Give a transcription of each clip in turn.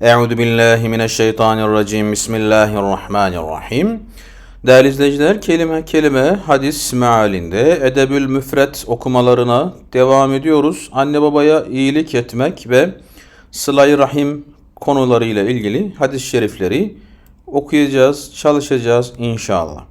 Euzu billahi mineşşeytanirracim. Bismillahirrahmanirrahim. Değerli izleyiciler, kelime kelime hadis mealinde Edebül Müfret okumalarına devam ediyoruz. Anne babaya iyilik etmek ve sıla rahim konularıyla ilgili hadis-i şerifleri okuyacağız, çalışacağız inşallah.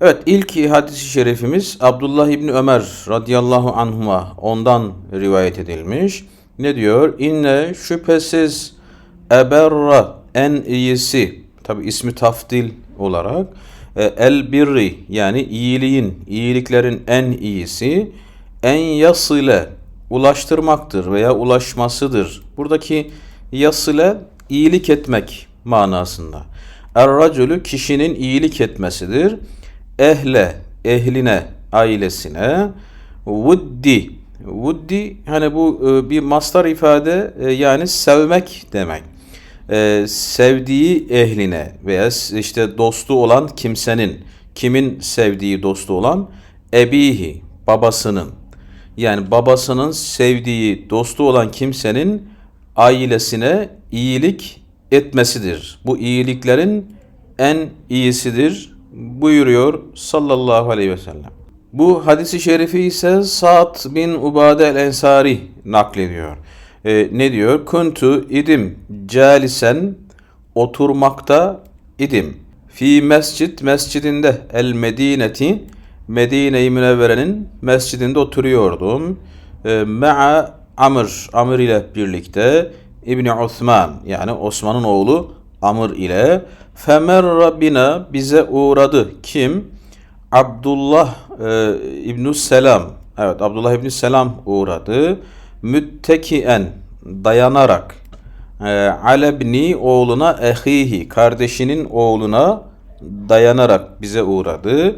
Evet ilk hadis-i şerifimiz Abdullah İbni Ömer radıyallahu anhuma ondan rivayet edilmiş. Ne diyor? İnne şüphesiz eberra en iyisi tabi ismi tafdil olarak e, el birri yani iyiliğin, iyiliklerin en iyisi en yasile ulaştırmaktır veya ulaşmasıdır. Buradaki yasile iyilik etmek manasında. Er-racülü kişinin iyilik etmesidir. Ehle, ehline, ailesine. Vuddi, vuddi hani bu e, bir mastar ifade e, yani sevmek demek. E, sevdiği ehline veya işte dostu olan kimsenin, kimin sevdiği dostu olan ebihi, babasının. Yani babasının sevdiği dostu olan kimsenin ailesine iyilik etmesidir. Bu iyiliklerin en iyisidir buyuruyor sallallahu aleyhi ve sellem. Bu hadisi şerifi ise Sa'd bin Ubade el-Ensari naklediyor. Ee, ne diyor? Kuntu idim calisen oturmakta idim. Fi mescid mescidinde el medineti Medine-i Münevvere'nin mescidinde oturuyordum. Ee, Me'a Amr, Amr ile birlikte İbni Osman yani Osman'ın oğlu Amr ile Femerra bina bize uğradı. Kim? Abdullah e, İbnü Selam. Evet Abdullah İbnü Selam uğradı. Müttekien dayanarak e, alebni oğluna ehihi kardeşinin oğluna dayanarak bize uğradı.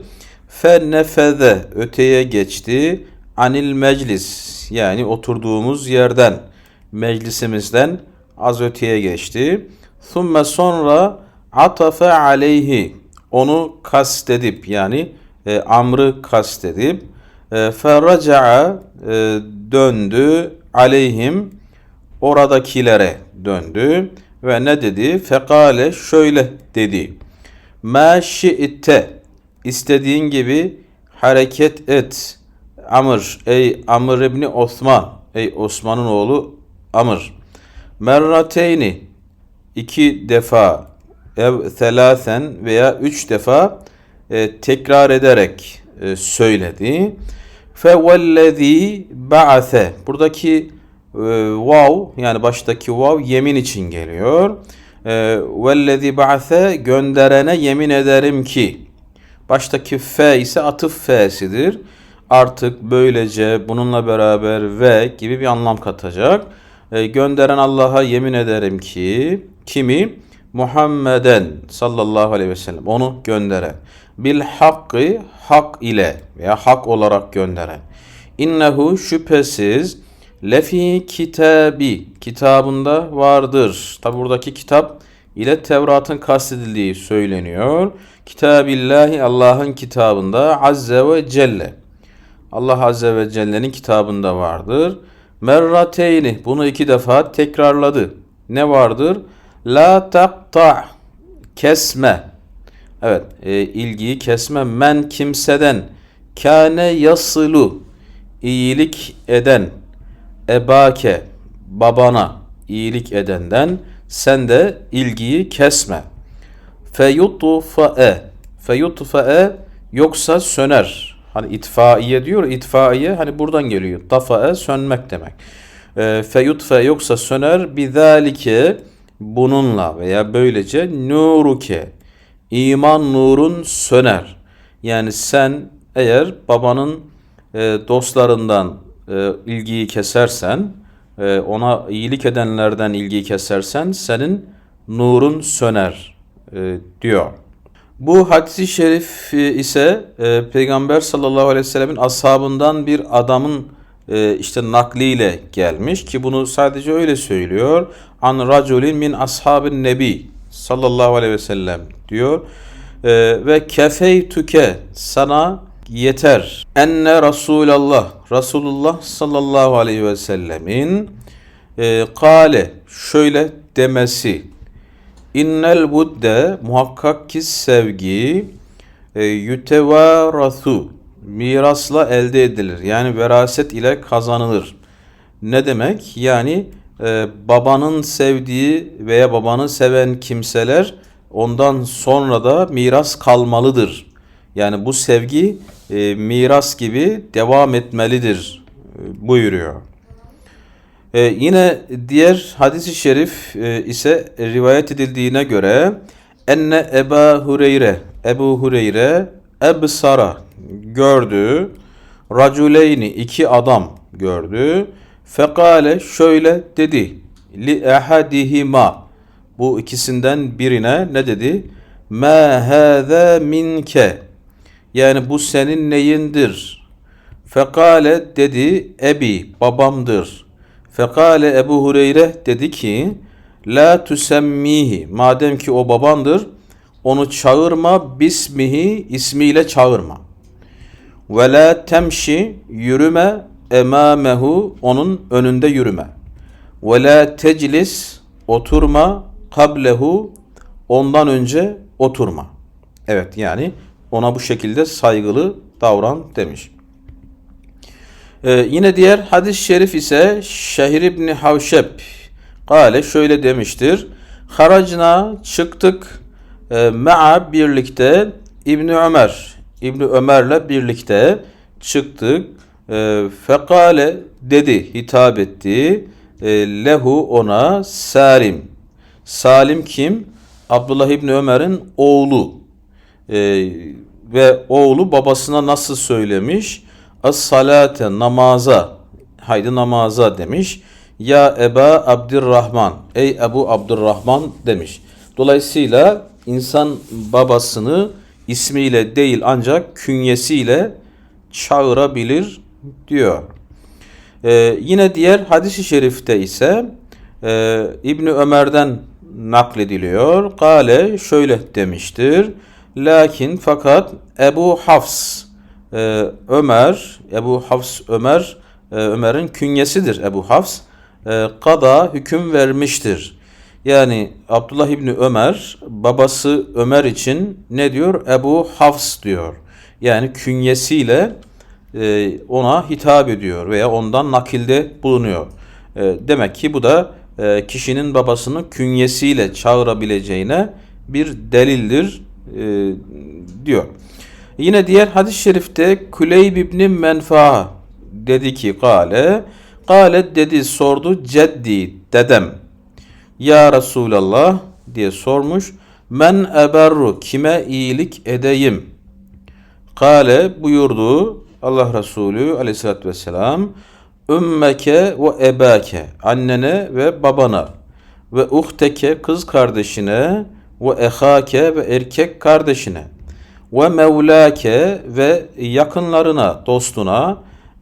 Fe nefede öteye geçti. Anil meclis yani oturduğumuz yerden meclisimizden az öteye geçti. Thumme sonra atafe aleyhi onu kastedip yani e, amrı kastedip e, feraca'a e, döndü aleyhim oradakilere döndü ve ne dedi? Fekale şöyle dedi. Ma şi'te istediğin gibi hareket et. Amr ey Amr ibni Osman ey Osman'ın oğlu Amr. Merrateyni iki defa ev telasen veya üç defa e, tekrar ederek e, söyledi. Fe vellezî ba'ase. Buradaki e, vav yani baştaki vav yemin için geliyor. E, vellezî ba'ase gönderene yemin ederim ki. Baştaki fe ise atıf fe'sidir. Artık böylece bununla beraber ve gibi bir anlam katacak. E, gönderen Allah'a yemin ederim ki kimi? Muhammeden sallallahu aleyhi ve sellem onu gönderen. Bil hakkı hak ile veya hak olarak gönderen. İnnehu şüphesiz lefi kitabi kitabında vardır. Tabi buradaki kitap ile Tevrat'ın kastedildiği söyleniyor. Kitabillahi Allah'ın kitabında azze ve celle. Allah azze ve celle'nin kitabında vardır. Merrateyni bunu iki defa tekrarladı. Ne vardır? La takta kesme. Evet e, ilgiyi kesme. Men kimseden kâne yasılu iyilik eden ebake babana iyilik edenden sen de ilgiyi kesme. Feyutfa'e feyutfa'e yoksa söner. Hani itfaiye diyor. itfaiye hani buradan geliyor. Tafae sönmek demek. E, yoksa söner. Bizalike bununla veya böylece nuruke iman nurun söner. Yani sen eğer babanın dostlarından e, ilgiyi kesersen, e, ona iyilik edenlerden ilgiyi kesersen senin nurun söner e, diyor. Bu hadisi şerif e, ise e, Peygamber sallallahu aleyhi ve sellemin ashabından bir adamın e, işte nakliyle gelmiş ki bunu sadece öyle söylüyor. An raculin min ashabin nebi sallallahu aleyhi ve sellem diyor. E, ve kefeytüke sana yeter. Enne Resulallah Resulullah sallallahu aleyhi ve sellemin e, kale şöyle demesi. İnnel budde muhakkak ki sevgi e, yütevarathu mirasla elde edilir. Yani veraset ile kazanılır. Ne demek? Yani e, babanın sevdiği veya babanı seven kimseler ondan sonra da miras kalmalıdır. Yani bu sevgi e, miras gibi devam etmelidir e, buyuruyor. E, yine diğer hadisi şerif e, ise rivayet edildiğine göre enne Eba Hureyre Ebu Hureyre ebsara gördü. Raculeyni iki adam gördü. Fekale şöyle dedi. Li ehadihima bu ikisinden birine ne dedi? Ma hâzâ minke yani bu senin neyindir fekale dedi ebi babamdır Fekale Ebu Hureyre dedi ki La tüsemmihi madem ki o babandır onu çağırma bismihi ismiyle çağırma. Ve la temşi yürüme emamehu onun önünde yürüme. Ve la teclis oturma kablehu ondan önce oturma. Evet yani ona bu şekilde saygılı davran demiş. Ee, yine diğer hadis-i şerif ise Şehir İbni Havşep Kale şöyle demiştir. Haracna çıktık e, ma'a birlikte İbni Ömer İbni Ömer'le birlikte çıktık. E, fekale dedi hitap etti. E, lehu ona Salim. Salim kim? Abdullah İbni Ömer'in oğlu. E, ve oğlu babasına nasıl söylemiş? As-salate namaza. Haydi namaza demiş. Ya Eba Abdurrahman. Ey Ebu Abdurrahman demiş. Dolayısıyla insan babasını ismiyle değil ancak künyesiyle çağırabilir diyor. Ee, yine diğer hadis-i şerifte ise e, İbni Ömer'den naklediliyor. Kale şöyle demiştir. Lakin fakat Ebu Hafs e, Ömer, Ebu Hafs Ömer, e, Ömer'in künyesidir Ebu Hafs. E, kada hüküm vermiştir. Yani Abdullah İbni Ömer babası Ömer için ne diyor? Ebu Hafs diyor. Yani künyesiyle e, ona hitap ediyor veya ondan nakilde bulunuyor. E, demek ki bu da e, kişinin babasını künyesiyle çağırabileceğine bir delildir e, diyor. Yine diğer hadis-i şerifte Kuleyb ibn Menfa dedi ki kale kale dedi sordu ceddi dedem. Ya Resulallah diye sormuş. Men eberru kime iyilik edeyim? Kale buyurdu Allah Resulü aleyhissalatü vesselam ümmeke ve ebake annene ve babana ve uhteke kız kardeşine ve ehake ve erkek kardeşine ve mevlake ve yakınlarına, dostuna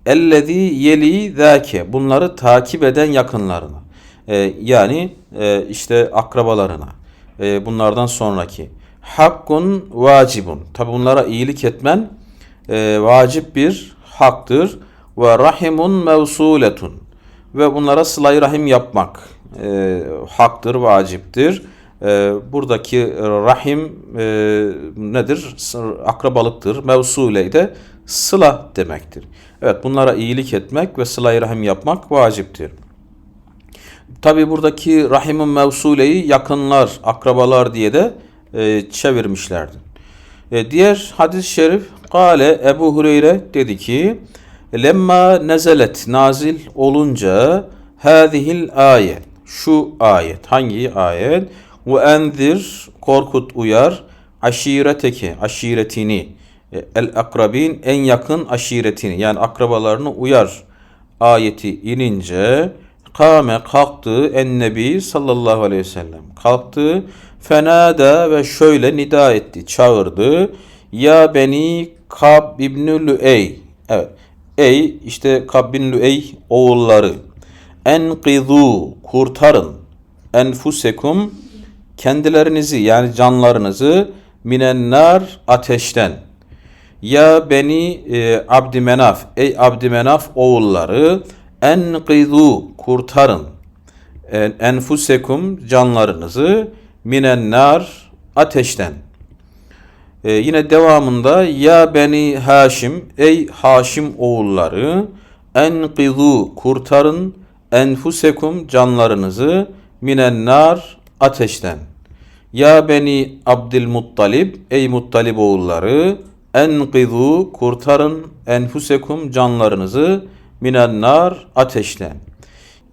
ellezî yeli zâke bunları takip eden yakınlarına. E, yani e, işte akrabalarına. E, bunlardan sonraki. Hakkun vacibun. Tabi bunlara iyilik etmen e, vacip bir haktır. Ve rahimun mevsuletun. Ve bunlara sıla rahim yapmak e, haktır, vaciptir. E, buradaki rahim e, nedir? Akrabalıktır. Mevsule de sıla demektir. Evet bunlara iyilik etmek ve sıla rahim yapmak vaciptir. Tabi buradaki rahimun mevsuleyi yakınlar, akrabalar diye de e, çevirmişlerdir. E, diğer hadis-i şerif Kale Ebu Hureyre dedi ki Lemma nezelet nazil olunca hadihil ayet şu ayet hangi ayet ve enzir korkut uyar. Aşireteki aşiretini e, el akrabin en yakın aşiretini. Yani akrabalarını uyar. Ayeti inince kame kalktı en nebi sallallahu aleyhi ve sellem. Kalktı fenada ve şöyle nida etti çağırdı. Ya beni Kab İbnü Lüey. Evet ey işte Kab bin Lüey oğulları. Enqizu kurtarın. Enfusekum kendilerinizi yani canlarınızı minennar ateşten. Ya beni e, Abdümenaf ey Abdümenaf oğulları enqizu kurtarın. En- enfusekum canlarınızı minen nar ateşten. Ee, yine devamında ya beni Haşim ey Haşim oğulları enqizu kurtarın. Enfusekum canlarınızı minen nar ateşten. Ya beni Abdülmuttalib ey Muttalib oğulları enqizu kurtarın enfusekum canlarınızı minen nar ateşten.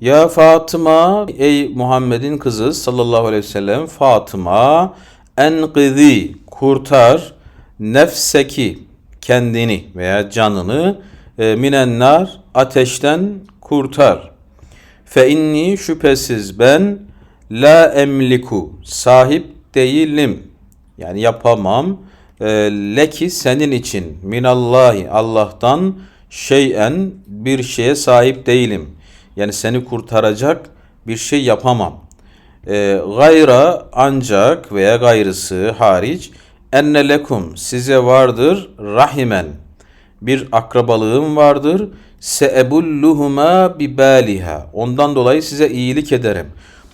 Ya Fatıma ey Muhammed'in kızı sallallahu aleyhi ve sellem Fatıma enqizi kurtar nefseki kendini veya canını e, minen nar ateşten kurtar. Fe inni şüphesiz ben la emliku sahip değilim. Yani yapamam. E, leki senin için minallahi Allah'tan şeyen bir şeye sahip değilim. Yani seni kurtaracak bir şey yapamam. E, gayra ancak veya gayrısı hariç enne lekum size vardır rahimen bir akrabalığım vardır. Seebulluhuma bibaliha. Ondan dolayı size iyilik ederim.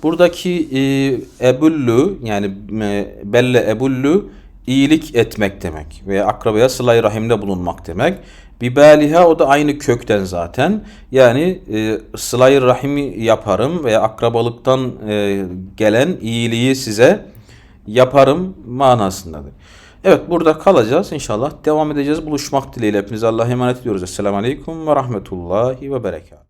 Buradaki e, ebullu yani e, belle ebullu iyilik etmek demek veya akrabaya sıla-i rahimde bulunmak demek. Bibaliha o da aynı kökten zaten. Yani e, sıla-i rahimi yaparım veya akrabalıktan e, gelen iyiliği size yaparım manasındadır. Evet burada kalacağız inşallah. Devam edeceğiz. Buluşmak dileğiyle hepinize Allah'a emanet ediyoruz. Esselamu Aleyküm ve Rahmetullahi ve Berekat.